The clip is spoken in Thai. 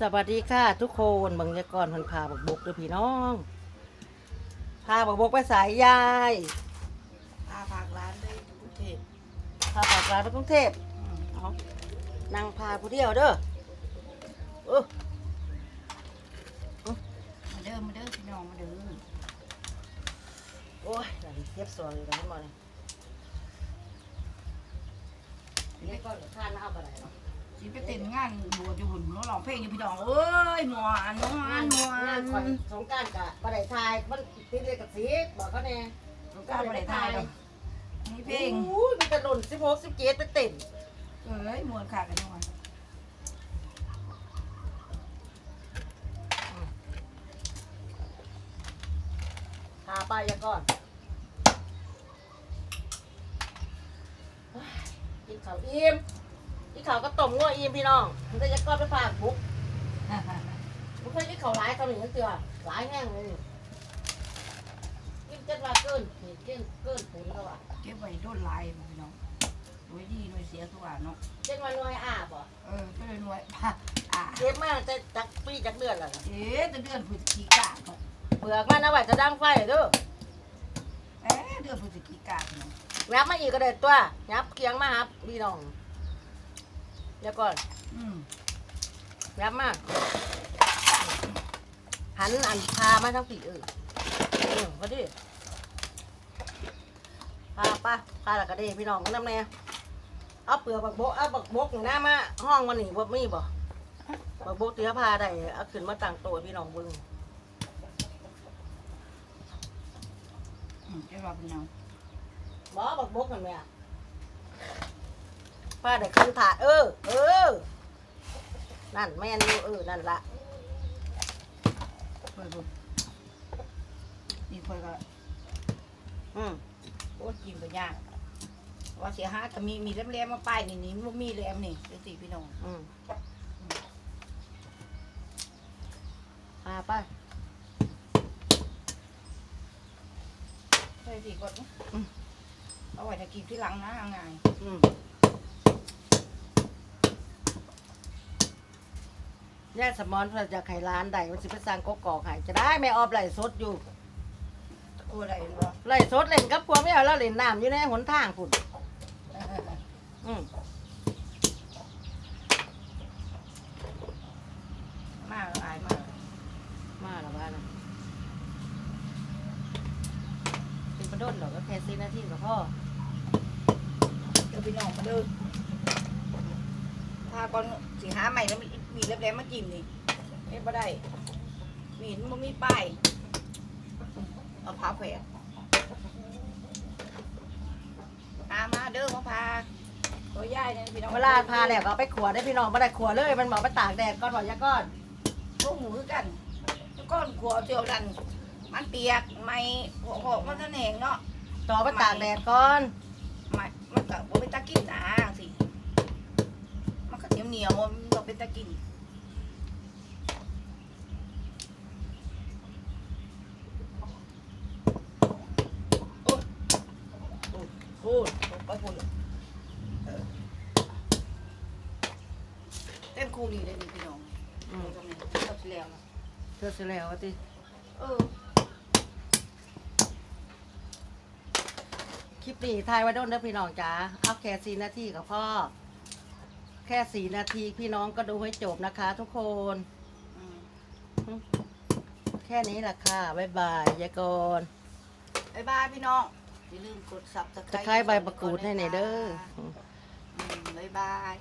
สวัสดีค่ะทุกคนเบังยากรพันพาบักบกเด้อพี่น้อง พาบักบกไปสายยายพาฝากร้านได้กรุงเทพพาฝากร้านไปกรุงเทพเอานั่งพาผู้เดียวเด้อเออมาเด้อมาเด้อพี่น้องมาเด้อโอ้ยหลังเทียบสวยเลยนะพี่หมอนี่นี่ก็ทานมาเอาไปไหนเนาะ สิไปเต้นงานบัวอยู่หุ่นเนาะร้องเพลงอยู่พี่น้องเอ้ยหมวนหมวนหมวงานนก่อนสงกรารกะประเดี๋ยวทายมันติดเลยกับสีบอกเขาแน่สงกรารบ่ได้ทายดอกนี่เพลงโอ้ยมีกระโดนสิบหกสิบเจ็ดไปเต้นเอ้ยมวนขากันหน่อยพาไปยาก่อนกินข้าวอิ่ม กินข้าวก็ต้มงัวอิ่มพี่น้องมันจะยาก่อนไปฝากบุ๊กบุ๊กเคยกินข้าวหลายตอนนี้ยังเตือหลายแห้งเลยนี่กินเจ็ดว่าเกินนี่กินเกินถึงแล้วอะเก็บไว้โดนลายพี่น้องหน่วยดีหน่วยเสียทุกอย่างเนาะเจ็ดวันหน่วยอาบอะเออก็เลยหน่วยพาอ่าเจ็บมากจะจักปีจักเดือนแล้วล่ะเอ๊ะแต่เดือนพฤศจิกาเนาะเปลือกมันเอาไว้จะดังไฟเด้อเอ๊ะเดือนพฤศจิกาเนาะยับมาอีกก็ได้ตัวยับเคียงมาครับพี่น้องเดี๋ยวก่อนอืมยับมาหันอันพามาทั้งปีเออเออพอดีพาป้าพาและก็ดีพี่น้องน้ำแน่เอาเปลือกบักบกเอาบักบกหน้ามาห้องวันนี้บ่มีบ่บักบกเตี้ยพาได้เอาขึ้นมาตั้งโต๊ะพี่น้องเบิ่งอืมเจ้าว่าพี่น้องบ่บักบกเห็นไหมอะ พาได้ขึ้นถาดเออ เออ นั่นแม่นอยู่เออ นั่นละเปิดบุนี่คอยก็อืมโอ้กินก็ยากว่าเสียหาก็มีมีแหลมๆมาป้ายนี่นี่มันมีแหลมนี่เดี๋ยวสิพี่น้องอืมพาไปใช่สิกดนะเอาไว้จะกินที่หลังนะง่ายอืม แย่สมอนเพื่อจะไขร้านใดมันสิไปสร้างกกอกไห้จะได้ไม่ออบไหลสดอยู่โอ้อะไรวะไหลสดเล่นกับพวกไม่เอาแล้วเล่นน้ำอยู่ในหนทางพุ่นอืมมากอายมากมาแล้วบ้านนะเป็นประโดนดอกก็แค่ซีนาทีกับพ่อเดี๋ยวพี่น้องมาเดินถ้าก่อนสิหาใหม่แล้วมี มีแหลมๆมาจิ้มนี่เอ๊ะบ่ได้มีนมันมีป้ายเอาพาแผลพามาเด้อมาพาตัวใหญ่เนี่ยพี่น้องเวลาพาแล้วก็เอาไปขัวได้พี่น้องไม่ได้ขัวเลยมันบอกไปตากแดดก้อนหอยยาก้อนพวกหมูคือกันก้อนขัวเจียวดัน มันเปียกไม่หัวหอกมันจะแหนงเนาะต่อไปตากแดดก่อนไม่มันก็บ่เป็นตะกินนะสิ มันก็เหนียวเหนียวๆมันบ่ เป็นตะกินโอ้ยโอ้ยพูดไปพูดเลยเออเต็มคูนี่เลยนี่พี่น้องอืมตรงนี้จบแล้วนะเธอเสร็จแล้วว่าติเออ คลิปนี้ทายไว้โดนเด้อพี่น้องจ๋าเอาแค่สี่นาทีกับพ่อ แค่สี่นาทีพี่น้องก็ดูให้จบนะคะ ทุกคนอืมแค่นี้แหละค่ะบ๊ายบายยายกรบ๊ายบายพี่น้องอย่าลืมกดซับสไครจะคล้ายใบประกูดให้ในอยเด้อบ๊ายบาย